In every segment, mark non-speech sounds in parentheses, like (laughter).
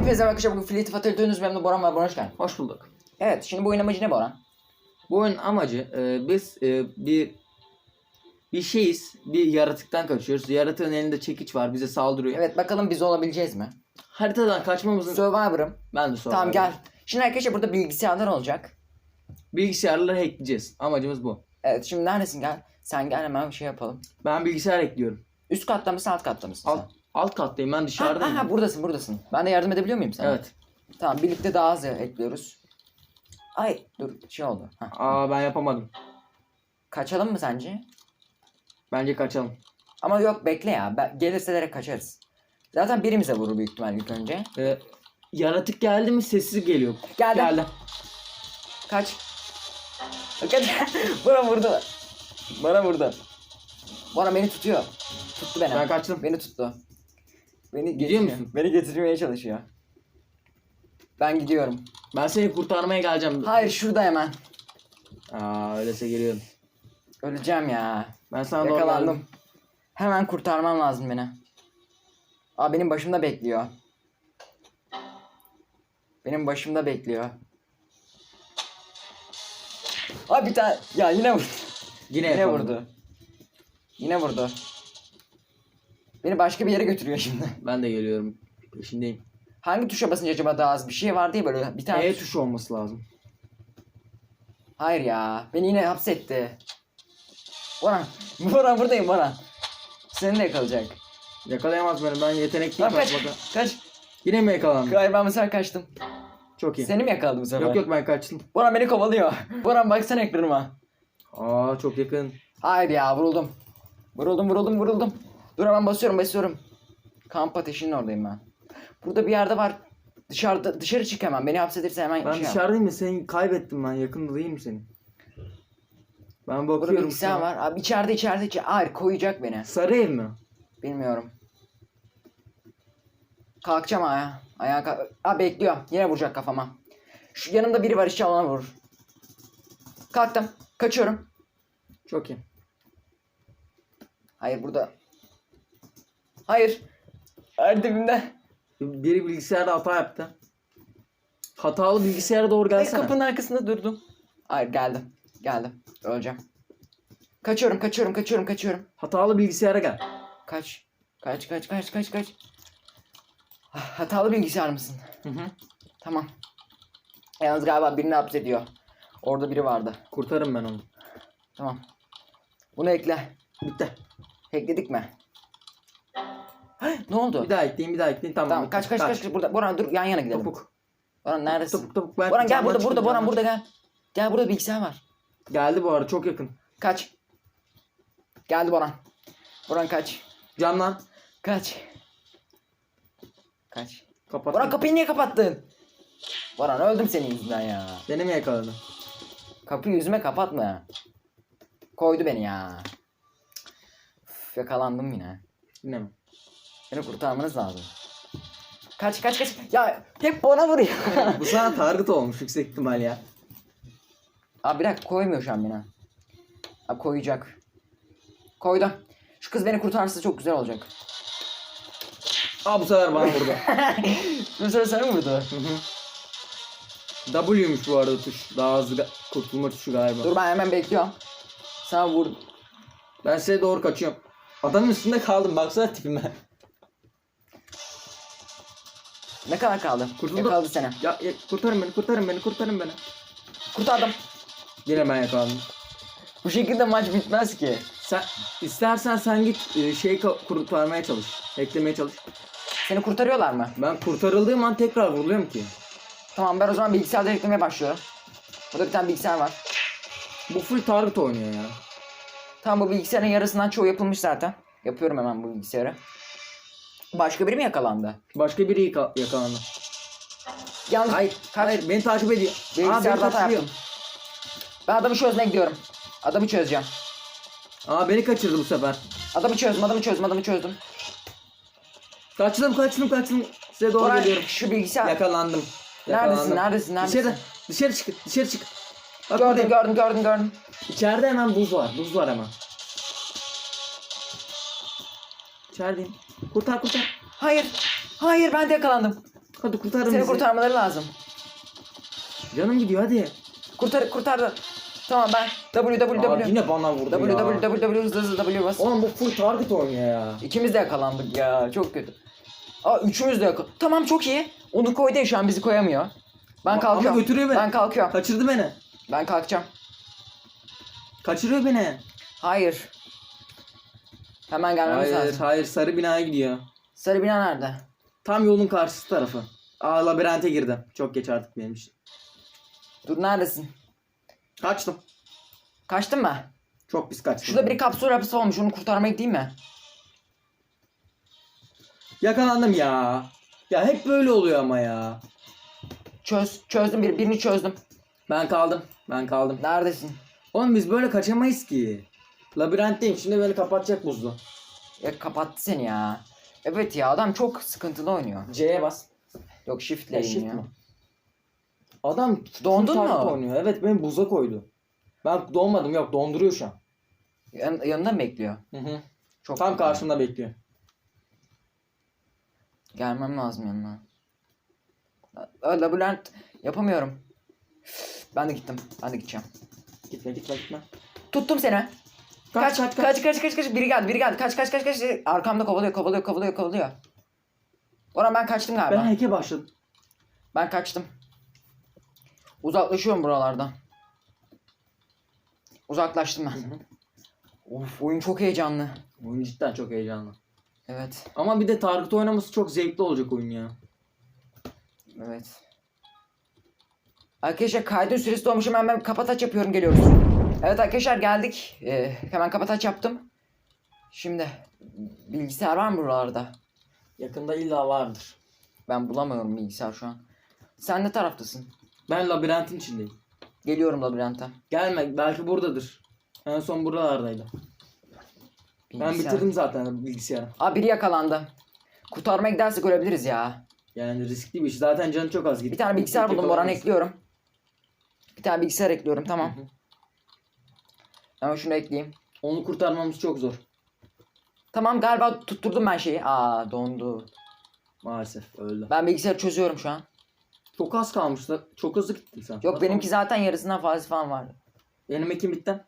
Hepinize arkadaşlar bugün Fleet Fatal dönüyoruz. Benim de Boran var. Boran hoş geldin. Hoş bulduk. Evet şimdi bu oyun amacı ne Boran? Bu oyunun amacı e, biz e, bir bir şeyiz. Bir yaratıktan kaçıyoruz. Yaratığın elinde çekiç var. Bize saldırıyor. Evet bakalım biz olabileceğiz mi? Haritadan kaçmamızın Survivor'ım. ben de sonra. Tamam gel. Şimdi arkadaşlar burada bilgisayarlar olacak. Bilgisayarları hackleyeceğiz. Amacımız bu. Evet şimdi neredesin gel. Sen gel hemen bir şey yapalım. Ben bilgisayar ekliyorum. Üst katta mısın alt katta mısın Alt, sen? Alt kattayım. Ben Ha, dışarıdayım. ha, ha, buradasın buradasın. Ben de yardım edebiliyor muyum sana? evet. Tamam birlikte daha hızlı ekliyoruz. Ay dur şey oldu. Ha. Aa ben yapamadım. Kaçalım mı sence? Bence kaçalım. Ama yok bekle ya. Ben, gelirse direkt kaçarız. Zaten birimize vurur büyük ihtimal ilk önce. E, yaratık geldi mi sessiz geliyor. Geldi. Geldi. Kaç. Kaç. (laughs) Bana vurdu. Bana vurdu. Bana beni tutuyor. Tuttu beni. Ben kaçtım. Beni tuttu. Beni Gidiyor getiriyor. musun? Beni getirmeye çalışıyor. Ben gidiyorum. Ben seni kurtarmaya geleceğim. Hayır şurada hemen. Aa öyleyse geliyorum. Öleceğim ya. Ben sana doğru Yakalandım. geldim. Hemen kurtarmam lazım beni. Aa benim başımda bekliyor. Benim başımda bekliyor. Aa bir tane ya yine vurdu. Yine, Yine yapamadım. vurdu. Yine vurdu. Beni başka bir yere götürüyor şimdi. (laughs) Ben de geliyorum. Peşindeyim. Hangi tuşa basınca acaba daha az bir şey vardı ya böyle bir tane. E tuş- tuşu olması lazım. Hayır ya. Beni yine hapsetti. Boran. Boran buradayım Boran. Seni de yakalayacak. Yakalayamaz beni. Ben yetenekliyim. Lan kaç. Bak, bak. Kaç. Yine mi yakalandım? Galiba bu sefer kaçtım. Çok iyi. Seni mi yakaladı bu sefer? Yok yok ben kaçtım. Boran beni kovalıyor. Boran baksana ekranıma. Aa çok yakın. Hayır ya vuruldum. Vuruldum vuruldum vuruldum. Dur hemen basıyorum basıyorum. Kamp ateşinin oradayım ben. Burada bir yerde var. Dışarıda dışarı çık hemen. Beni hapsedirse hemen Ben şey yap. dışarıdayım ya seni kaybettim ben. Yakında değil mi senin? Ben Burada bakıyorum. bilgisayar şu an. var. Abi içeride içeride içeride. Hayır koyacak beni. Sarı ev mi? Bilmiyorum. Kalkacağım ayağa. Ayağa kalk. Aa bekliyor. Yine vuracak kafama. Şu yanımda biri var işte ona vurur. Kalktım. Kaçıyorum. Çok iyi. Hayır burada. Hayır. Hayır dibimde. Biri bilgisayarda hata yaptı. Hatalı bilgisayara doğru gelsene. kapının arkasında durdum. Hayır geldim. Geldim. Öleceğim. Kaçıyorum kaçıyorum kaçıyorum kaçıyorum. Hatalı bilgisayara gel. Kaç. Kaç kaç kaç kaç kaç. Ah, Hatalı bilgisayar mısın? Hı hı. Tamam. Yalnız galiba birini hapsediyor. Orada biri vardı. Kurtarım ben onu. Tamam. Bunu ekle. Bitti. Ekledik mi? Ne oldu? Bir daha ekleyin bir daha ekleyin. Tamam. Tamam bitti. kaç kaç kaç. Burada Boran dur yan yana gidelim. Topuk. Boran neredesin? Topuk topuk. Ben Boran gel burada burada Boran burada gel. Gel burada bilgisayar var. Geldi bu arada çok yakın. Kaç. Geldi Boran. Boran kaç. Camdan. Kaç. Kaç. Kapat. Boran kapıyı niye kapattın? Boran öldüm senin yüzünden ya. Beni mi yakaladın? Kapıyı yüzüme kapatma ya. Koydu beni ya. Üf, yakalandım yine. Yine mi? Beni kurtarmanız lazım. Kaç kaç kaç. Ya hep bana vuruyor. bu sana target olmuş yüksek ihtimal ya. Abi bir dakika koymuyor şu an beni. Abi koyacak. Koydu. Şu kız beni kurtarırsa çok güzel olacak. Aa bu sefer bana vurdu. (laughs) Bu sefer sana vurdu? Hı hı. W'ymuş bu arada tuş. Daha hızlı kurtulma tuşu galiba. Dur ben hemen bekliyorum. Sana vur. Ben size doğru kaçıyorum. Adamın üstünde kaldım baksana tipime. Ne kadar kaldı? Kurtuldum. Yakaladı seni. Ya, ya kurtarın beni kurtarın beni kurtarın beni. Kurtardım. Yine ben yakalandım. Bu şekilde maç bitmez ki. Sen istersen sen git e, şey kurtarmaya çalış. Eklemeye çalış. Seni kurtarıyorlar mı? Ben kurtarıldığım an tekrar vuruluyorum ki. Tamam ben o zaman bilgisayarda eklemeye başlıyorum. Burada bir tane bilgisayar var. Bu full target oynuyor ya. Tamam bu bilgisayarın yarısından çoğu yapılmış zaten. Yapıyorum hemen bu bilgisayarı. Başka biri mi yakalandı? Başka biri yaka- yakalandı. Yalnız Hayır, kaç hayır beni takip ediyor. Aa, beni bilgisayarda hata kaçırıyor. yaptım. Ben adamı çözmeye gidiyorum. Adamı çözeceğim. Aa beni kaçırdı bu sefer. Adamı çözdüm, adamı çözdüm, adamı çözdüm. Kaçtım kaçtım kaçtım. Size doğru Orhan, geliyorum. şu bilgisayar... Yakalandım. Neredesin, neredesin, neredesin? Dışarı, dışarı çık, dışarı çık. Bak Gördüm, buradayım. gördüm, gördüm, gördüm. İçeride hemen buz var, buz var hemen. İçerideyim. Kurtar kurtar. Hayır, hayır ben de yakalandım. Hadi kurtar Seni bizi. kurtarmaları lazım. Canım gidiyor hadi. Kurtar kurtardı. Tamam ben W W Aa, W yine bana vurdu W ya. W W W hızlı hızlı W bas. Oğlum bu full target oynuyor ya. İkimiz de yakalandık ya. Çok kötü. Aa üçümüz de yakal. Tamam çok iyi. Onu koydu şu an bizi koyamıyor. Ben Ama- kalkıyorum. ama götürüyor beni. Ben kalkıyorum. Kaçırdı beni. Ben kalkacağım. Kaçırıyor beni. Hayır. Hemen gelmemiz Hayır lazım. hayır sarı binaya gidiyor. Sarı bina nerede? Tam yolun karşısı tarafı. Aa labirente girdi. Çok geç artık benim için. Dur neredesin? Kaçtım. Kaçtın mı? Çok pis kaçtım. Şurada bir kapsül hapisi olmuş. Onu kurtarmaya gideyim mi? Yakalandım ya. Ya hep böyle oluyor ama ya. Çöz. Çözdüm. Bir, birini çözdüm. Ben kaldım. Ben kaldım. Neredesin? Oğlum biz böyle kaçamayız ki. Labirentteyim. Şimdi beni kapatacak buzlu. Ya kapattı seni ya. Evet ya adam çok sıkıntılı oynuyor. C'ye bas. Yok shift Ya, lane shift mi? Adam Dondun mu? oynuyor. Evet beni buza koydu. Ben donmadım yok donduruyor şu an. Yan, yanında mı bekliyor? Hı hı. Çok Tam kötü. karşımda bekliyor. Gelmem lazım yanına. Aa, labirent yapamıyorum. Ben de gittim. Ben de gideceğim. Gitme gitme gitme. Tuttum seni. Kaç, Kaç kaç, kaç kaç kaç kaç, biri geldi biri geldi kaç kaç kaç kaç arkamda kovalıyor kovalıyor kovalıyor kovalıyor. Orhan ben kaçtım galiba. Ben Ben, heke başladım. kaçtım. Uzaklaşıyorum buralardan. Uzaklaştım ben. hı. Of oyun çok heyecanlı. Oyun cidden çok heyecanlı. Evet. Ama bir de target oynaması çok zevkli olacak oyun ya. Evet. Arkadaşlar kaydın süresi dolmuş hemen ben kapat aç yapıyorum geliyoruz. Evet arkadaşlar geldik. Ee, hemen kapat aç yaptım. Şimdi bilgisayar var mı buralarda? Yakında illa vardır. Ben bulamıyorum bilgisayar şu an. Sen ne taraftasın? Ben labirentin içindeyim. Geliyorum labirente. Gelme belki buradadır. En son buralardaydı. Ben Bilgisayar. bitirdim zaten bilgisayarı. Aa biri yakalandı. Kurtarmaya gidersek ölebiliriz ya. Yani riskli bir iş. Zaten canı çok az gitti. Bir tane bilgisayar buldum Boran ekliyorum. Bir tane bilgisayar ekliyorum tamam. Hı hı. Hemen şunu ekleyeyim. Onu kurtarmamız çok zor. Tamam galiba tutturdum ben şeyi. Aa dondu. Maalesef öldü. Ben bilgisayarı çözüyorum şu an. Çok az kalmıştı. Çok hızlı gittin sen. Yok benimki zaten yarısından fazla falan vardı. Benim ekim bitti.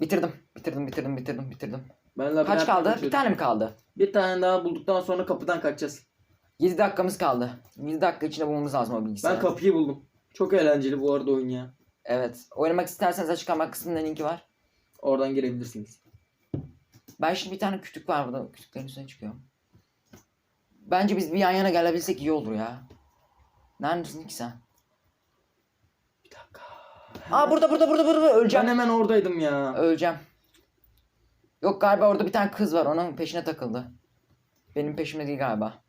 Bitirdim. Bitirdim bitirdim bitirdim bitirdim. Ben Kaç kaldı? Bir tane mi kaldı? Bir tane daha bulduktan sonra kapıdan kaçacağız. 7 dakikamız kaldı. 7 dakika içinde bulmamız lazım o bilgisayarı. Ben kapıyı buldum. Çok eğlenceli bu arada oyun ya. Evet. Oynamak isterseniz açıklama kısmında linki var. Oradan girebilirsiniz. Ben şimdi bir tane kütük var burada. Kütüklerin üstüne çıkıyorum. Bence biz bir yan yana gelebilsek iyi olur ya. Neredesin ki sen? Bir dakika. Aa burada burada burada burada Ben öleceğim. hemen oradaydım ya. Öleceğim. Yok galiba orada bir tane kız var. Onun peşine takıldı. Benim peşimde değil galiba.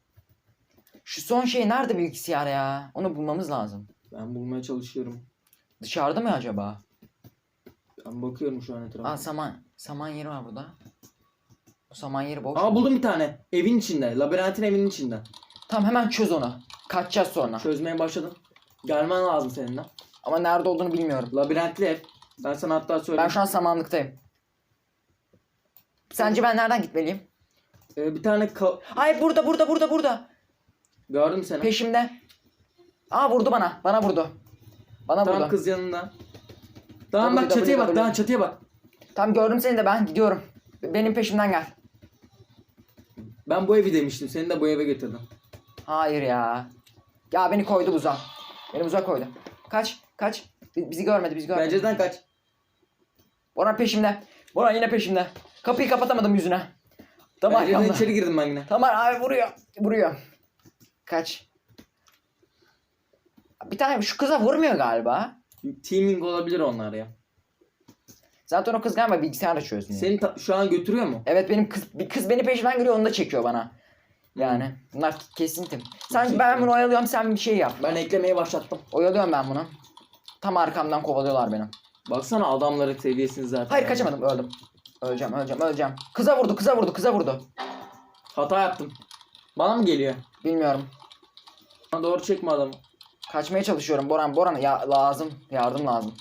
Şu son şey nerede bilgisayar ya? Onu bulmamız lazım. Ben bulmaya çalışıyorum. Dışarıda mı acaba? Ben bakıyorum şu an etrafa. Aa saman. Saman yeri var burada. Bu saman yeri boş. Aa buldum bir tane. Evin içinde. Labirentin evinin içinde. Tamam hemen çöz onu. Kaçacağız sonra. Çözmeye başladım. Gelmen lazım seninle. Ama nerede olduğunu bilmiyorum. Labirentli ev. Ben sana hatta söyleyeyim. Ben şu an samanlıktayım. Sence ben nereden gitmeliyim? Ee, bir tane ka- Hayır burada burada burada burada. gördüm seni. Peşimde. Aa vurdu bana. Bana vurdu. Bana Tam vurdu. kız yanında. Tamam W, bak çatıya bak. Daha çatıya bak. Tam gördüm seni de ben gidiyorum. Benim peşimden gel. Ben bu evi demiştim. Seni de bu eve getirdim. Hayır ya. Ya beni koydu buza. Beni buza koydu. Kaç kaç. Bi- Bizi görmedi bizi görmedi. Pencereden kaç. Boran peşimde. Boran yine peşimde. Kapıyı kapatamadım yüzüne. Tamam Pencereden arkamda. içeri girdim ben yine. Tamam abi vuruyor. Vuruyor. Kaç. Bir tane şu kıza vurmuyor galiba. Teaming olabilir onlar ya. Zaten o kız galiba bilgisayarla çözmüyor. Seni ta- şu an götürüyor mu? Evet benim kız bir kız beni peşimden geliyor onu da çekiyor bana. Yani bunlar kesintim. Sen ben bunu oyalıyorum sen bir şey yap. Ben eklemeye başlattım. Oyalıyorum ben bunu. Tam arkamdan kovalıyorlar beni. Baksana adamların seviyesini zaten. Hayır kaçamadım öldüm. Öleceğim öleceğim öleceğim. Kıza vurdu kıza vurdu kıza vurdu. Hata yaptım. Bana mı geliyor? Bilmiyorum. Bana doğru çekme adamı. Kaçmaya çalışıyorum Boran Boran ya lazım yardım lazım.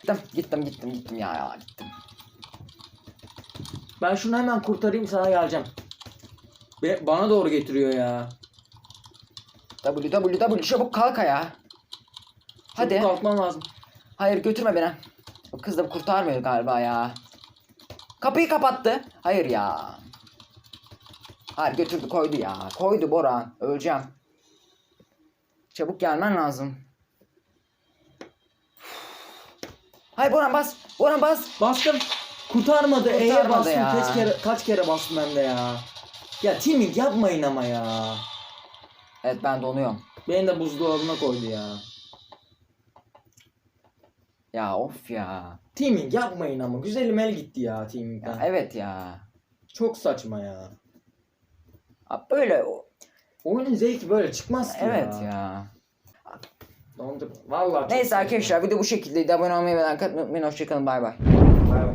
Gittim gittim gittim gittim ya ya gittim. Ben şunu hemen kurtarayım sana geleceğim. Be- bana doğru getiriyor ya. W W W çabuk kalk ayağa. Hadi. Çabuk kalkman lazım. Hayır götürme beni. O kız da kurtarmıyor galiba ya. Kapıyı kapattı. Hayır ya. Hayır götürdü koydu ya. Koydu Boran. Öleceğim. Çabuk gelmen lazım. Hayır Boran bas. Boran bas. Bastım. Kurtarmadı. E'ye bastım. ya. Kaç kere kaç kere bastım ben de ya. Ya teaming yapmayın ama ya. Evet ben donuyorum. Beni de buzdolabına koydu ya. Ya of ya. Teaming yapmayın ama. Güzelim el gitti ya ya teamingden. evet ya. Çok saçma ya. Abi Böyle o- Oyunun zevki böyle çıkmaz ki evet ya. ya. Dondur. Vallahi çok Neyse arkadaşlar video bu şekildeydi. Abone olmayı ve like atmayı unutmayın. Hoşçakalın bay bay. Bay bay.